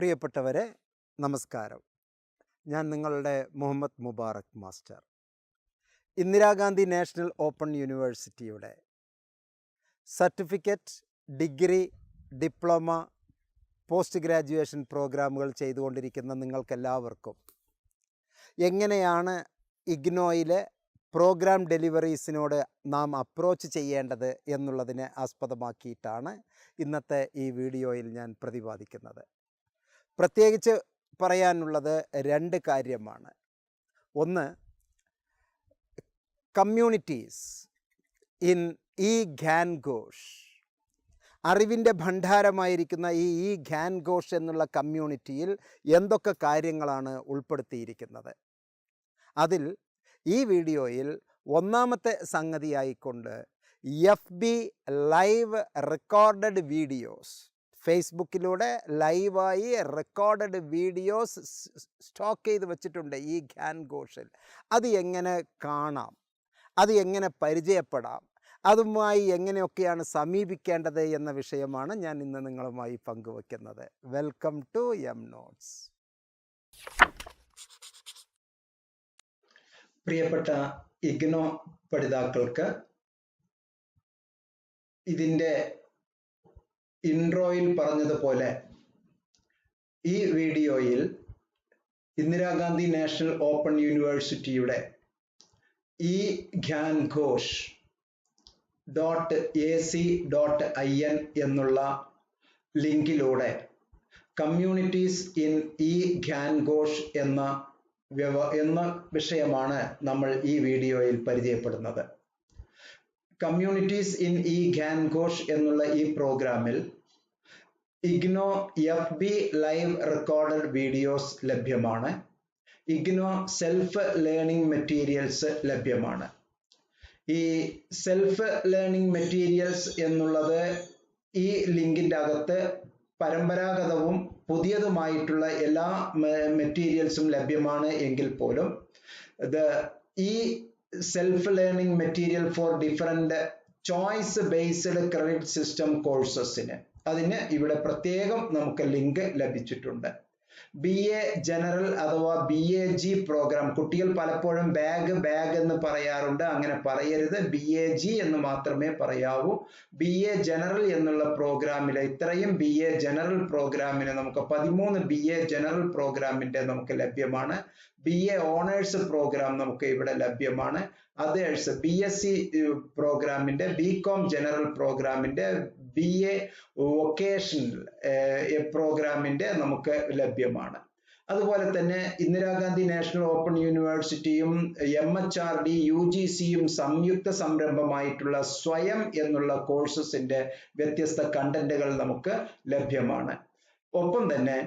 പ്രിയപ്പെട്ടവരെ നമസ്കാരം. ഞാൻ നിങ്ങളുടെ Muhammad Mubarak master. Indira Gandhi national open യൂണിവേഴ്സിറ്റിയുടെ certificate degree diploma post graduation പ്രോഗ്രാമുകൾ ചെയ്തുകൊണ്ടിരിക്കുന്ന നിങ്ങൾക്കെല്ലാവർക്കും എങ്ങനെയാണ് ഇഗ്നോയിലെ പ്രോഗ്രാം ഡെലിവറീസിനോട് നാം അപ്രോച്ച് ചെയ്യേണ്ടത് എന്നുള്ളതിനെ ആസ്പദമാക്കിയിട്ടാണ് ഇന്നത്തെ ഈ വീഡിയോയിൽ ഞാൻ പ്രതിപാദിക്കുന്നത്. പ്രത്യേകിച്ച് പറയാനുള്ളത് രണ്ട് കാര്യമാണ്. ഒന്ന് കമ്മ്യൂണിറ്റീസ് ഇൻ ഈ ഖാൻ ഘോഷ് അറിവിന്റെ ഭണ്ഡാരമായിരിക്കുന്ന ഈ ഈ ഖാൻ ഘോഷ് എന്നുള്ള കമ്മ്യൂണിറ്റിയിൽ എന്തൊക്കെ കാര്യങ്ങളാണ് ഉൾപ്പെടുത്തിയിരിക്കുന്നത്? അതിൽ ഈ വീഡിയോയിൽ ഒന്നാമത്തെ സംഗതിയായിക്കൊണ്ട് F B live recorded videos ഫേസ്ബുക്കിലൂടെ ലൈവായി റെക്കോർഡഡ് വീഡിയോസ് സ്റ്റോക്ക് ചെയ്ത് വെച്ചിട്ടുണ്ട് ഈ ഖാൻ ഘോഷിൽ അത് എങ്ങനെ കാണാം? അത് എങ്ങനെ പരിചയപ്പെടാം? അതുമായി എങ്ങനെയൊക്കെയാണ് സമീപിക്കേണ്ടത് എന്ന വിഷയമാണ് ഞാൻ ഇന്ന് നിങ്ങളുമായി പങ്കുവെക്കുന്നത്. Welcome to M notes. പ്രിയപ്പെട്ട ഇഗ്നോ പഠിതാക്കൾക്ക് ഇതിന്റെ ഇൻട്രോയിൽ പറഞ്ഞതുപോലെ ഈ വീഡിയോയിൽ ഇന്ദിരാഗാന്ധി നാഷണൽ ഓപ്പൺ യൂണിവേഴ്സിറ്റിയുടെ e Gyan Kosh dot A C dot I N എന്നുള്ള ലിങ്കിലൂടെ communities in e Gyan Kosh എന്ന എന്ന വിഷയമാണ് നമ്മൾ ഈ വീഡിയോയിൽ പരിചയപ്പെടുന്നത്. Communities in e Gyan Kosh എന്നുള്ള ഈ പ്രോഗ്രാമിൽ IGNOU F B live recorded videos ലഭ്യമാണ്. ഇഗ്നോ സെൽഫ് ലേണിംഗ് മെറ്റീരിയൽസ് ലഭ്യമാണ്. ഈ സെൽഫ് ലേണിംഗ് മെറ്റീരിയൽസ് എന്നുള്ളത് ഈ ലിങ്കിന്റെ അകത്ത് പരമ്പരാഗതവും പുതിയതുമായിട്ടുള്ള എല്ലാ മെറ്റീരിയൽസും ലഭ്യമാണ് എങ്കിൽ പോലും. ഇത് ഈ self learning material for different choice based credit system കോഴ്സസിന് അതിന് ഇവിടെ പ്രത്യേകം നമുക്ക് ലിങ്ക് ലഭിച്ചിട്ടുണ്ട്. ബി എ ജനറൽ അഥവാ ബി എ ജി പ്രോഗ്രാം കുട്ടികൾ പലപ്പോഴും ബാഗ് ബാഗ് എന്ന് പറയാറുണ്ട്. അങ്ങനെ പറയരുത്. ബി എ ജി എന്ന് മാത്രമേ പറയാവൂ. ബി എ ജനറൽ എന്നുള്ള പ്രോഗ്രാമിലെ ഇത്രയും ബി എ ജനറൽ പ്രോഗ്രാമിന് നമുക്ക് പതിമൂന്ന് ബി എ ജനറൽ പ്രോഗ്രാമിന്റെ നമുക്ക് ലഭ്യമാണ്. ബി എ ഓണേഴ്സ് പ്രോഗ്രാം നമുക്ക് ഇവിടെ ലഭ്യമാണ്. അതേഴ്സ് ബി എസ് സി പ്രോഗ്രാമിന്റെ ബി കോം ജനറൽ പ്രോഗ്രാമിന്റെ ബി എ വൊക്കേഷണൽ പ്രോഗ്രാമിന്റെ നമുക്ക് ലഭ്യമാണ്. അതുപോലെ തന്നെ ഇന്ദിരാഗാന്ധി നാഷണൽ ഓപ്പൺ യൂണിവേഴ്സിറ്റിയും M H R D U G സിയും സംയുക്ത സംരംഭമായിട്ടുള്ള സ്വയം എന്നുള്ള കോഴ്സസിന്റെ വ്യത്യസ്ത കണ്ടന്റുകൾ നമുക്ക് ലഭ്യമാണ്. ഒപ്പം തന്നെ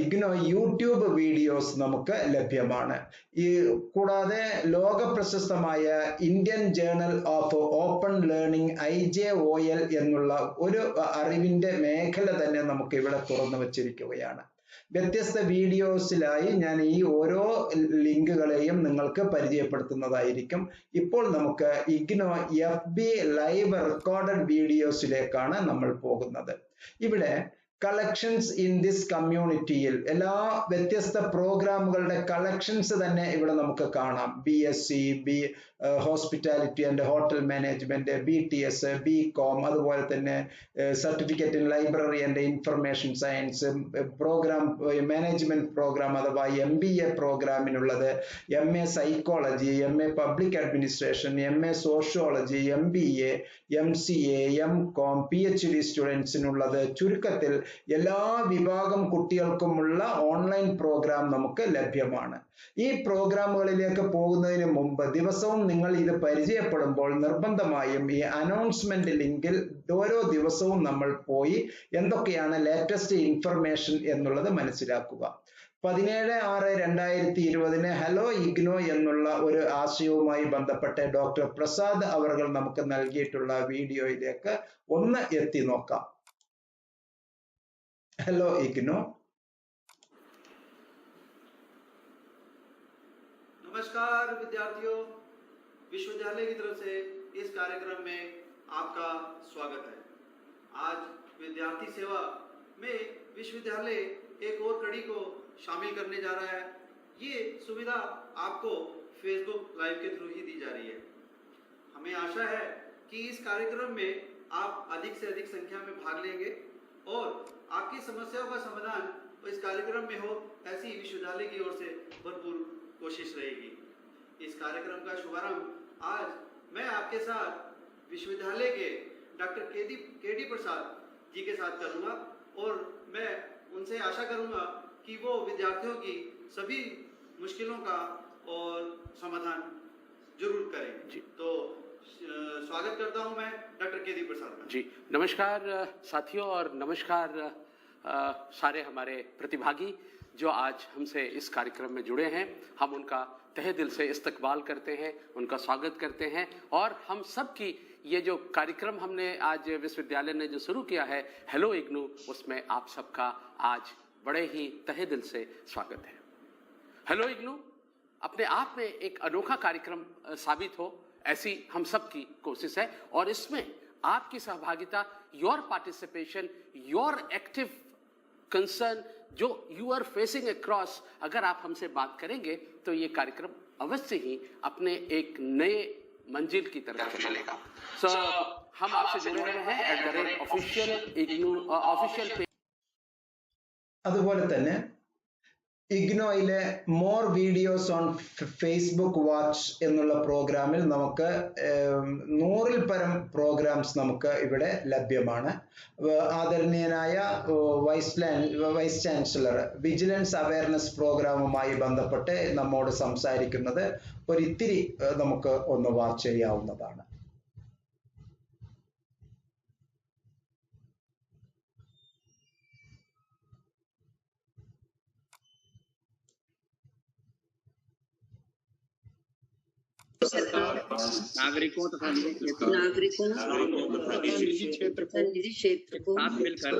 ഇഗ്നോ യൂട്യൂബ് വീഡിയോസ് നമുക്ക് ലഭ്യമാണ്. ഈ കൂടാതെ ലോക പ്രശസ്തമായ Indian journal of open learning I J O L എന്നുള്ള ഒരു അറിവിന്റെ മേഖല തന്നെ നമുക്ക് ഇവിടെ തുറന്നു വച്ചിരിക്കുകയാണ്. വ്യത്യസ്ത വീഡിയോസിലായി ഞാൻ ഈ ഓരോ ലിങ്കുകളെയും നിങ്ങൾക്ക് പരിചയപ്പെടുത്തുന്നതായിരിക്കും. ഇപ്പോൾ നമുക്ക് IGNOU F B live recorded വീഡിയോസിലേക്കാണ് നമ്മൾ പോകുന്നത്. ഇവിടെ കളക്ഷൻസ് ഇൻ ദിസ് കമ്മ്യൂണിറ്റിയിൽ എല്ലാ വ്യത്യസ്ത പ്രോഗ്രാമുകളുടെ കളക്ഷൻസ് തന്നെ ഇവിടെ നമുക്ക് കാണാം. B S C B hospitality and hotel management B T S B com അതുപോലെ തന്നെ certificate in library and information science programme management programme അഥവാ M B A പ്രോഗ്രാമിനുള്ളത് M A psychology M A public administration M A sociology M B A C M com P H D സ്റ്റുഡൻസിനുള്ളത് ചുരുക്കത്തിൽ എല്ലാ വിഭാഗം കുട്ടികൾക്കുമുള്ള online programme നമുക്ക് ലഭ്യമാണ്. ഈ പ്രോഗ്രാമുകളിലേക്ക് പോകുന്നതിന് മുമ്പ് ദിവസവും നിങ്ങൾ ഇത് പരിചയപ്പെടുമ്പോൾ നിർബന്ധമായും ഈ അനൗൺസ്മെന്റ് ലിങ്കിൽ ഓരോ ദിവസവും നമ്മൾ പോയി എന്തൊക്കെയാണ് ലേറ്റസ്റ്റ് ഇൻഫർമേഷൻ എന്നുള്ളത് മനസ്സിലാക്കുക. പതിനേഴ് ആറ് രണ്ടായിരത്തി ഇരുപതിന് ഹലോ ഇഗ്നോ എന്നുള്ള ഒരു ആശയവുമായി ബന്ധപ്പെട്ട് ഡോക്ടർ പ്രസാദ് അവർ നമുക്ക് നൽകിയിട്ടുള്ള വീഡിയോയിലേക്ക് ഒന്ന് എത്തി നോക്കാം. हेलो इग्नो नमस्कार, विद्यार्थियों। विश्वविद्यालय की तरफ़ से इस कार्यक्रम में आपका स्वागत है। आज विद्यार्थी सेवा में विश्वविद्यालय एक और कड़ी को शामिल करने जा रहा है। ये सुविधा आपको फेसबुक लाइव के थ्रू ही दी जा रही है। हमें आशा है कि इस कार्यक्रम में आप अधिक से अधिक संख्या में भाग लेंगे और आपकी समस्याओं का समाधान इस कार्यक्रम में हो, ऐसी विश्वविद्यालय की ओर से भरपूर कोशिश रहेगी। इस कार्यक्रम का शुभारंभ आज मैं आपके साथ विश्वविद्यालय के डॉक्टर के डी के डी प्रसाद जी के साथ करूँगा और मैं उनसे आशा करूँगा कि वो विद्यार्थियों की सभी मुश्किलों का और समाधान ज़रूर करें जी। तो अ, स्वागत करता हूँ मैं डॉक्टर के डी प्रसाद जी नमस्कार साथियों और नमस्कार अ, सारे हमारे प्रतिभागी जो आज हमसे इस कार्यक्रम में जुड़े हैं। हम उनका तहे दिल से इस्तकबाल करते हैं उनका स्वागत करते हैं और हम सब की ये जो कार्यक्रम हमने आज विश्वविद्यालय ने जो शुरू किया है हेलो इग्नू उसमें आप सबका आज बड़े ही तहे दिल से स्वागत है। हेलो इग्नू अपने आप में एक अनोखा कार्यक्रम साबित हो। ऐसी हम सब की कोशिश है और इसमें आपकी सहभागिता your participation your active concern जो यू आर फेसिंग अक्रॉस अगर आप हमसे बात करेंगे तो ये कार्यक्रम अवश्य ही अपने एक नए मंजिल की तरफ चलेगा सो हम आपसे जुड़े हुए हैं at the rate official official അതുപോലെ തന്നെ ഇഗ്നോയിലെ more videos on Facebook watch എന്നുള്ള പ്രോഗ്രാമിൽ നമുക്ക് നൂറിൽ പരം പ്രോഗ്രാംസ് നമുക്ക് ഇവിടെ ലഭ്യമാണ്. ആദരണീയനായ vice vice chancellor vigilance awareness പ്രോഗ്രാമുമായി ബന്ധപ്പെട്ട് നമ്മോട് സംസാരിക്കുന്നത് ഒരിത്തിരി നമുക്ക് ഒന്ന് വാച്ച് ചെയ്യാവുന്നതാണ്. नागरिकों तथा निजी क्षेत्र नागरिकों तथा निजी क्षेत्र तथा को निजी क्षेत्र को साथ मिलकर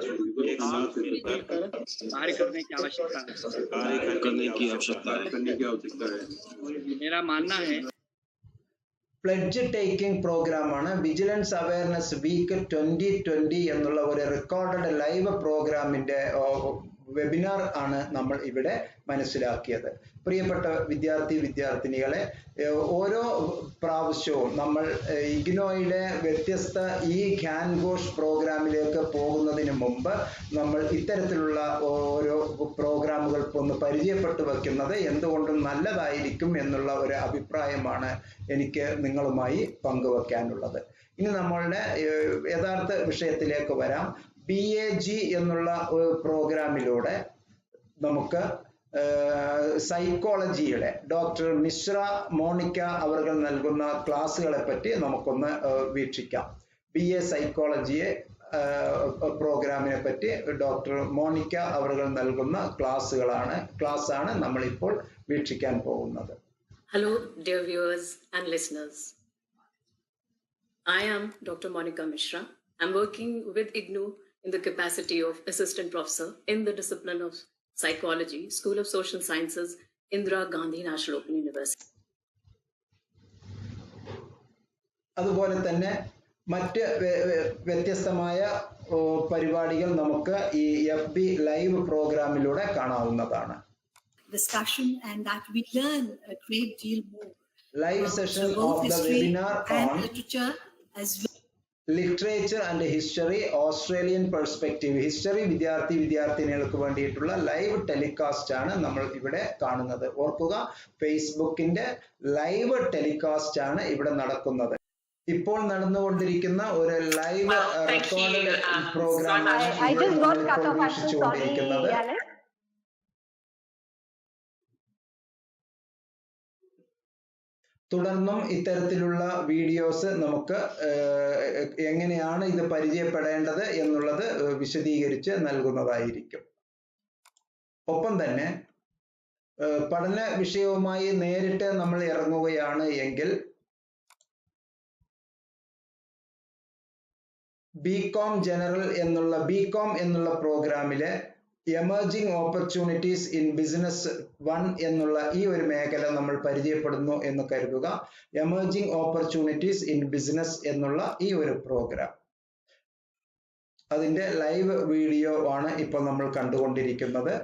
एक साथ मिलकर कार्य करने की आवश्यकता है कार्य करने की आवश्यकता है करने की आवश्यकता है मेरा मानना है പ്ലഡ്ജ് ടേക്കിംഗ് പ്രോഗ്രാമാണ് vigilance awareness week twenty twenty എന്നുള്ള ഒരു റെക്കോർഡഡ് ലൈവ് പ്രോഗ്രാമിന്റെ വെബിനാർ ആണ് നമ്മൾ ഇവിടെ മനസ്സിലാക്കിയത്. പ്രിയപ്പെട്ട വിദ്യാർത്ഥി വിദ്യാർത്ഥിനികളെ ഓരോ പ്രാവശ്യവും നമ്മൾ ഇഗ്നോയുടെ വ്യത്യസ്ത ഈ ഖ്യാൻ ഘോഷ് പ്രോഗ്രാമിലേക്ക് പോകുന്നതിന് മുമ്പ് നമ്മൾ ഇത്തരത്തിലുള്ള ഓരോ പ്രോഗ്രാമുകൾ ഒന്ന് പരിചയപ്പെട്ടു വെക്കുന്നത് എന്തുകൊണ്ടും നല്ലതായിരിക്കും എന്നുള്ള ഒരു അഭിപ്രായമാണ് എനിക്ക് നിങ്ങളുമായി പങ്കുവെക്കാനുള്ളത്. ഇനി നമ്മളുടെ യഥാർത്ഥ വിഷയത്തിലേക്ക് വരാം. ബി എ ജി എന്നുള്ള പ്രോഗ്രാമിലൂടെ നമുക്ക് സൈക്കോളജിയുടെ ഡോക്ടർ മിശ്ര മോണിക്ക അവർ നൽകുന്ന ക്ലാസ്സുകളെ പറ്റി നമുക്കൊന്ന് വീക്ഷിക്കാം. ബി എ സൈക്കോളജിയെ പ്രോഗ്രാമിനെ പറ്റി ഡോക്ടർ മോണിക്ക അവർ നൽകുന്ന ക്ലാസ്സുകളാണ് ക്ലാസ് ആണ് നമ്മളിപ്പോൾ വീക്ഷിക്കാൻ പോകുന്നത്. Hello dear viewers and listeners. I am Dr. Monica Mishra. I'm working with IGNU in the capacity of Assistant Professor in the discipline of Psychology, School of Social Sciences, Indira Gandhi National Open University. അതുപോലെ തന്നെ മറ്റ് വ്യ- വ്യ- വ്യത്യസ്തമായ ഓ, പരിപാടികൾ നമുക്ക് ഈ F B live പ്രോഗ്രാമിലൂടെ കാണാവുന്നതാണ് discussion and that we learn a great deal more. Live about session both of the history webinar and on literature as well. literature and history Australian perspective history വിദ്യാർത്ഥി വിദ്യാർത്ഥിനികൾക്ക് വേണ്ടിയിട്ടുള്ള live telecast ആണ് നമ്മൾ ഇവിടെ കാണുന്നത്. ഓർക്കുക ഫേസ്ബുക്കിന്റെ ലൈവ് ടെലികാസ്റ്റ് ആണ് ഇവിടെ നടക്കുന്നത്. ഇപ്പോൾ നടന്നുകൊണ്ടിരിക്കുന്ന ഒരു ലൈവ് റെക്കോർഡ് thank you, തുടർന്നും ഇത്തരത്തിലുള്ള വീഡിയോസ് നമുക്ക് എങ്ങനെയാണ് ഇത് പരിചയപ്പെടേണ്ടത് എന്നുള്ളത് വിശദീകരിച്ച് നൽകുന്നതായിരിക്കും. ഒപ്പം തന്നെ പഠന വിഷയവുമായി നേരിട്ട് നമ്മൾ ഇറങ്ങുകയാണ് എങ്കിൽ ബി കോം ജനറൽ എന്നുള്ള ബി കോം എന്നുള്ള പ്രോഗ്രാമിലെ emerging opportunities in business one എന്നുള്ള ഈ ഒരു മേഖല നമ്മൾ പരിചയപ്പെടുന്നു എന്ന് കരുതുക. എമേർജിംഗ് ഓപ്പർച്യൂണിറ്റീസ് ഇൻ ബിസിനസ് എന്നുള്ള ഈ ഒരു പ്രോഗ്രാം അതിന്റെ ലൈവ് വീഡിയോ ആണ് ഇപ്പോൾ നമ്മൾ കണ്ടുകൊണ്ടിരിക്കുന്നത്.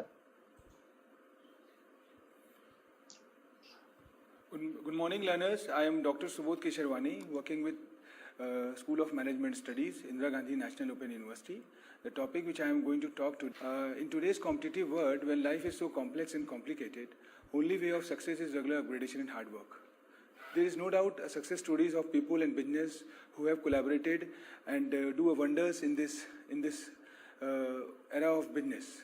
Good morning learners I I doctor Subodh Subodh working with school of management studies Management national open university. The topic which I am going to talk to uh, in today's competitive world, when life is so complex and complicated, only way of success is regular upgradation and hard work. There is no doubt uh, success stories of people and business who have collaborated and uh, do wonders in this in this uh, era of business.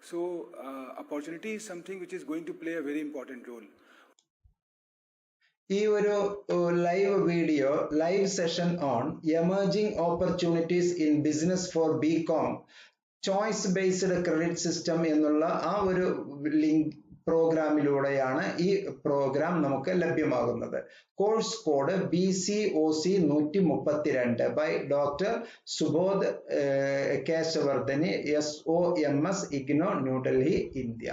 So, uh, opportunity is something which is going to play a very important role. ഈ ഒരു live video live session on emerging opportunities in business for B com choice based credit system എന്നുള്ള ആ ഒരു link പ്രോഗ്രാമിലൂടെയാണ് ഈ programme നമുക്ക് ലഭ്യമാകുന്നത്. Course code B C O C നൂറ്റി മുപ്പത്തിരണ്ട് by doctor Subodh Kesharwani S O M S IGNOU New Delhi India.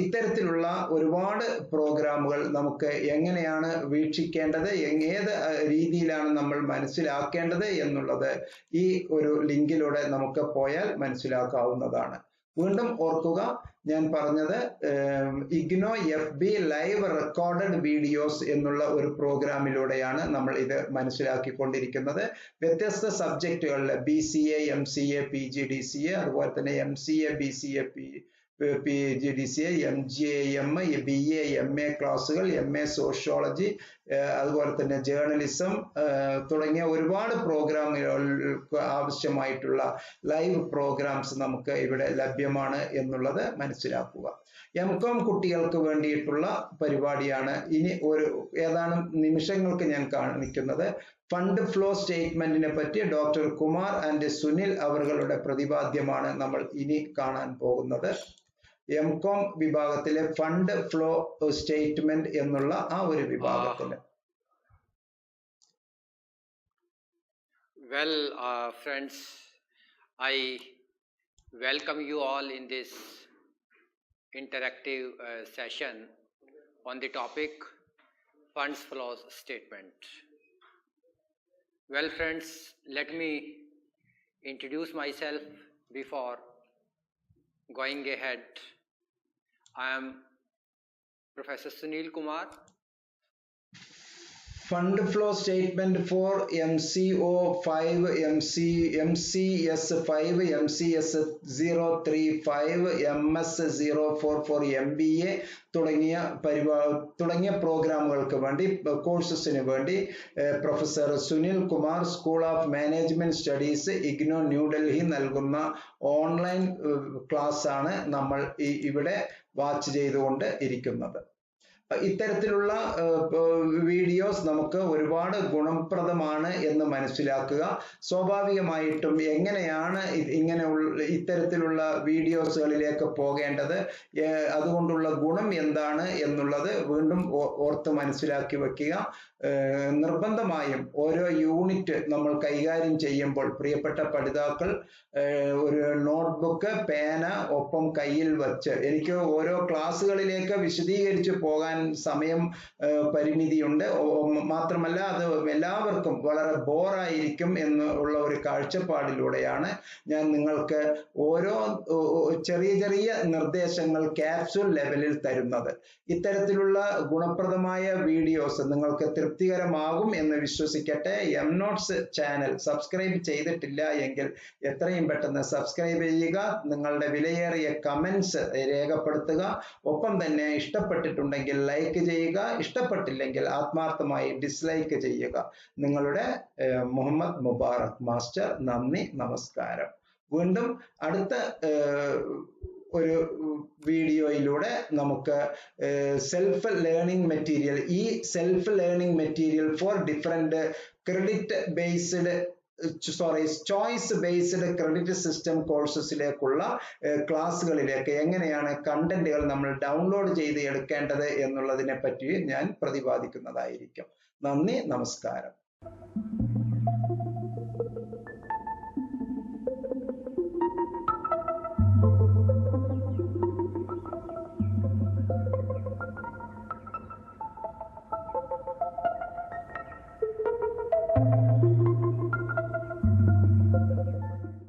ഇത്തരത്തിലുള്ള ഒരുപാട് പ്രോഗ്രാമുകൾ നമുക്ക് എങ്ങനെയാണ് വീക്ഷിക്കേണ്ടത് ഏത് രീതിയിലാണ് നമ്മൾ മനസ്സിലാക്കേണ്ടത് എന്നുള്ളത് ഈ ഒരു ലിങ്കിലൂടെ നമുക്ക് പോയാൽ മനസ്സിലാക്കാവുന്നതാണ്. വീണ്ടും ഓർക്കുക ഞാൻ പറഞ്ഞത് IGNOU F B live recorded videos എന്നുള്ള ഒരു പ്രോഗ്രാമിലൂടെയാണ് നമ്മൾ ഇത് മനസ്സിലാക്കിക്കൊണ്ടിരിക്കുന്നത്. വ്യത്യസ്ത സബ്ജക്റ്റുകളിൽ B C A M C A P G D C A അതുപോലെ തന്നെ M C A B C A P D C A G A M B A M A ക്ലാസ്സുകൾ എം എ സോഷ്യോളജി അതുപോലെ തന്നെ journalism തുടങ്ങിയ ഒരുപാട് പ്രോഗ്രാമുകൾക്ക് ആവശ്യമായിട്ടുള്ള live programmes നമുക്ക് ഇവിടെ ലഭ്യമാണ് എന്നുള്ളത് മനസ്സിലാക്കുക. എം കോം കുട്ടികൾക്ക് വേണ്ടിയിട്ടുള്ള പരിപാടിയാണ്. ഇനി ഒരു ഏതാനും നിമിഷങ്ങൾക്ക് ഞാൻ കാണിക്കുന്നത്. ഫണ്ട് ഫ്ലോ സ്റ്റേറ്റ്മെന്റിനെ പറ്റി ഡോക്ടർ കുമാർ ആൻഡ് സുനിൽ അവറുകളുടെ പ്രതിപാദ്യമാണ് നമ്മൾ ഇനി കാണാൻ പോകുന്നത്. എം കോം വിഭാഗത്തിലെ ഫണ്ട് ഫ്ലോ സ്റ്റേറ്റ്മെന്റ് എന്നുള്ള ആ ഒരു വിഭാഗത്തിൽ well friends I welcome you all in this interactive session on the topic funds flow statement. Well, friends, let me introduce myself before going ahead. I am Professor Sunil Kumar, fund flow statement for M C O five M C M C S five M C S zero three five M S zero four four M B A തുടങ്ങിയ പരിപാ തുടങ്ങിയ പ്രോഗ്രാമുകൾക്ക് വേണ്ടി കോഴ്സസിന് വേണ്ടി professor Sunil Kumar school of management studies IGNOU New Delhi നൽകുന്ന online class ആണ് നമ്മൾ ഇവിടെ വാച്ച് ചെയ്തുകൊണ്ട് ഇരിക്കുന്നത്. ഇത്തരത്തിലുള്ള വീഡിയോസ് നമുക്ക് ഒരുപാട് ഗുണപ്രദമാണ് എന്ന് മനസ്സിലാക്കുക. സ്വാഭാവികമായിട്ടും എങ്ങനെയാണ് ഇങ്ങനെ ഇത്തരത്തിലുള്ള വീഡിയോസുകളിലേക്ക് പോകേണ്ടത്? അതുകൊണ്ടുള്ള ഗുണം എന്താണ് എന്നുള്ളത് വീണ്ടും ഓർത്ത് മനസ്സിലാക്കി വെക്കുക. നിർബന്ധമായും ഓരോ യൂണിറ്റ് നമ്മൾ കൈകാര്യം ചെയ്യുമ്പോൾ പ്രിയപ്പെട്ട പഠിതാക്കൾ ഒരു നോട്ട്ബുക്ക് പേന ഒപ്പം കയ്യിൽ വച്ച് എനിക്ക് ഓരോ ക്ലാസ്സുകളിലേക്ക് വിശദീകരിച്ച് പോകാൻ സമയം പരിമിതിയുണ്ട്. മാത്രമല്ല അത് എല്ലാവർക്കും വളരെ ബോറായിരിക്കും എന്ന് ഉള്ള ഒരു കാഴ്ചപ്പാടിലൂടെയാണ് ഞാൻ നിങ്ങൾക്ക് ഓരോ ചെറിയ ചെറിയ നിർദ്ദേശങ്ങൾ ക്യാപ്സൂൾ ലെവലിൽ തരുന്നത്. ഇത്തരത്തിലുള്ള ഗുണപ്രദമായ വീഡിയോസ് നിങ്ങൾക്ക് തൃപ്തികരമാകും എന്ന് വിശ്വസിക്കട്ടെ. എം നോട്ട്സ് ചാനൽ സബ്സ്ക്രൈബ് ചെയ്തിട്ടില്ല എങ്കിൽ എത്രയും പെട്ടെന്ന് സബ്സ്ക്രൈബ് ചെയ്യുക നിങ്ങളുടെ വിലയേറിയ കമൻസ് രേഖപ്പെടുത്തുക. ഒപ്പം തന്നെ ഇഷ്ടപ്പെട്ടിട്ടുണ്ടെങ്കിൽ ലൈക്ക് ചെയ്യുക ഇഷ്ടപ്പെട്ടില്ലെങ്കിൽ ആത്മാർത്ഥമായി ഡിസ്ലൈക്ക് ചെയ്യുക. നിങ്ങളുടെ മുഹമ്മദ് മുബാറക്. മാസ്റ്റർ നന്ദി നമസ്കാരം. വീണ്ടും അടുത്ത ഒരു വീഡിയോയിലൂടെ നമുക്ക് സെൽഫ് ലേണിംഗ് മെറ്റീരിയൽ ഈ self learning material for different credit based sorry choice based credit system കോഴ്സസിലേക്കുള്ള ക്ലാസ്സുകളിലേക്ക് എങ്ങനെയാണ് കണ്ടന്റുകൾ നമ്മൾ ഡൗൺലോഡ് ചെയ്ത് എടുക്കേണ്ടത് എന്നുള്ളതിനെ പറ്റി ഞാൻ പ്രതിപാദിക്കുന്നതായിരിക്കും. നന്ദി നമസ്കാരം.